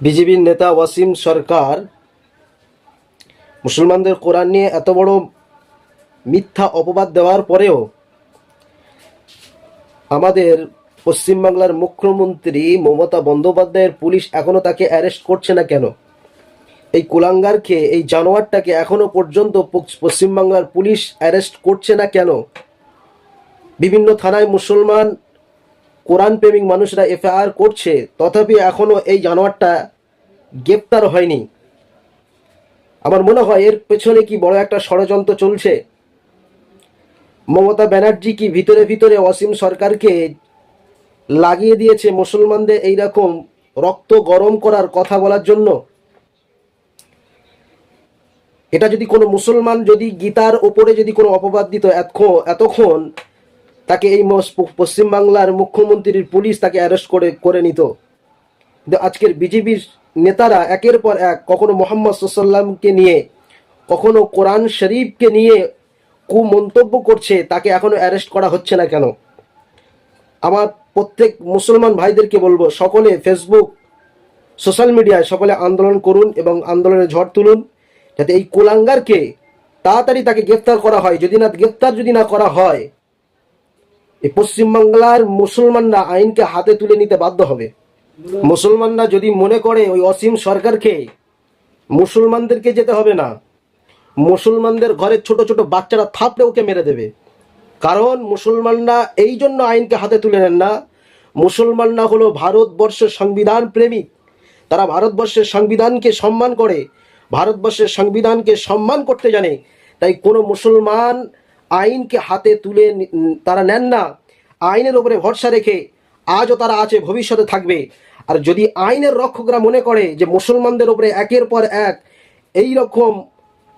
বিজেপির নেতা ওয়াসিম সরকার মুসলমানদের কোরআন নিয়ে এত বড় মিথ্যা অপবাদ দেওয়ার পরেও আমাদের পশ্চিমবাংলার মুখ্যমন্ত্রী মমতা বন্দ্যোপাধ্যায়ের পুলিশ এখনও তাকে অ্যারেস্ট করছে না কেন? এই কুলাঙ্গারকে, এই জানোয়ারটাকে এখনও পর্যন্ত পশ্চ- পশ্চিমবাংলার পুলিশ অ্যারেস্ট করছে না কেন? বিভিন্ন থানায় মুসলমান কোরআন প্রেমিক মানুষরা এফআইআর করছে, তথাপি এখনও এই জানোয়ারটা গ্রেপ্তার হয়নি। আমার মনে হয় এর পেছনে কি বড় একটা ষড়যন্ত্র চলছে? মমতা ব্যানার্জি কি ভিতরে ভিতরে অসীম সরকারকে লাগিয়ে দিয়েছে মুসলমানদের এইরকম রক্ত গরম করার কথা বলার জন্য? এটা যদি কোনো মুসলমান যদি গীতার ওপরে যদি কোনো অপবাদ দিত এতক্ষণ এতক্ষণ তাকে এই পশ্চিমবাংলার মুখ্যমন্ত্রীর পুলিশ তাকে অ্যারেস্ট করে করে নিত। আজকের বিজেপির নেতারা একের পর এক কখনো মোহাম্মদ সাল্লামকে নিয়ে, কখনো কোরআন শরীফকে নিয়ে কুমন্তব্য করছে, তাকে এখনও অ্যারেস্ট করা হচ্ছে না কেন? আমার প্রত্যেক মুসলমান ভাইদেরকে বলব, সকলে ফেসবুক সোশ্যাল মিডিয়ায় সকলে আন্দোলন করুন এবং আন্দোলনে ঝড় তুলুন, যাতে এই কুলাঙ্গারকে তাড়াতাড়ি তাকে গ্রেফতার করা হয়। যদি না গ্রেফতার যদি না করা হয় এই পশ্চিমবাংলার মুসলমানরা আইনকে হাতে তুলে নিতে বাধ্য হবে। মুসলমানরা যদি মনে করে ওই অসীম সরকারকে মুসলমানদেরকে যেতে হবে না, মুসলমানদের ঘরের ছোট ছোট বাচ্চারা থাপড়ে ওকে মেরে দেবে। কারণ মুসলমানরা এই জন্য আইনকে হাতে তুলে নেন না। মুসলমানরা হলো ভারতবর্ষের সংবিধান প্রেমিক। তারা ভারতবর্ষের সংবিধানকে সম্মান করে, ভারতবর্ষের সংবিধানকে সম্মান করতে জানে। তাই কোনো মুসলমান আইনকে হাতে তুলে তারা নেন না। আইনের ওপরে ভরসা রেখে আজও তারা আছে, ভবিষ্যতে থাকবে। আর যদি আইনের রক্ষকরা মনে করে যে মুসলমানদের ওপরে একের পর এক এই রকম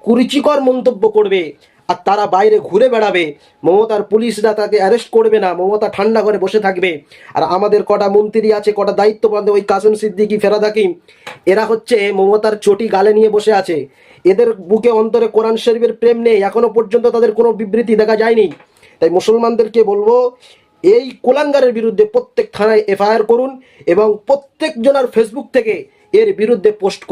কুরুচিকর মন্তব্য করবে আর তারা বাইরে ঘুরে বেড়াবে। মমতার পুলিশরা তাকে অ্যারেস্ট করবে না। মমতা ঠান্ডা করে বসে থাকবে। আর আমাদের কটা মন্ত্রী আছে, কটা দায়িত্ব ওই কাসেম সিদ্দিকি, ফেরাদ হাকিম, এরা হচ্ছে মমতার চটি গালে নিয়ে বসে আছে। এদের বুকে অন্তরে কোরআন শরীফের প্রেম নেই। এখনও পর্যন্ত তাদের কোনো বিবৃতি দেখা যায়নি। তাই মুসলমানদেরকে বলব, এই কোলাঙ্গারের বিরুদ্ধে প্রত্যেক থানায় এফআইআর করুন এবং প্রত্যেকজনার ফেসবুক থেকে এর বিরুদ্ধে পোস্ট করুন।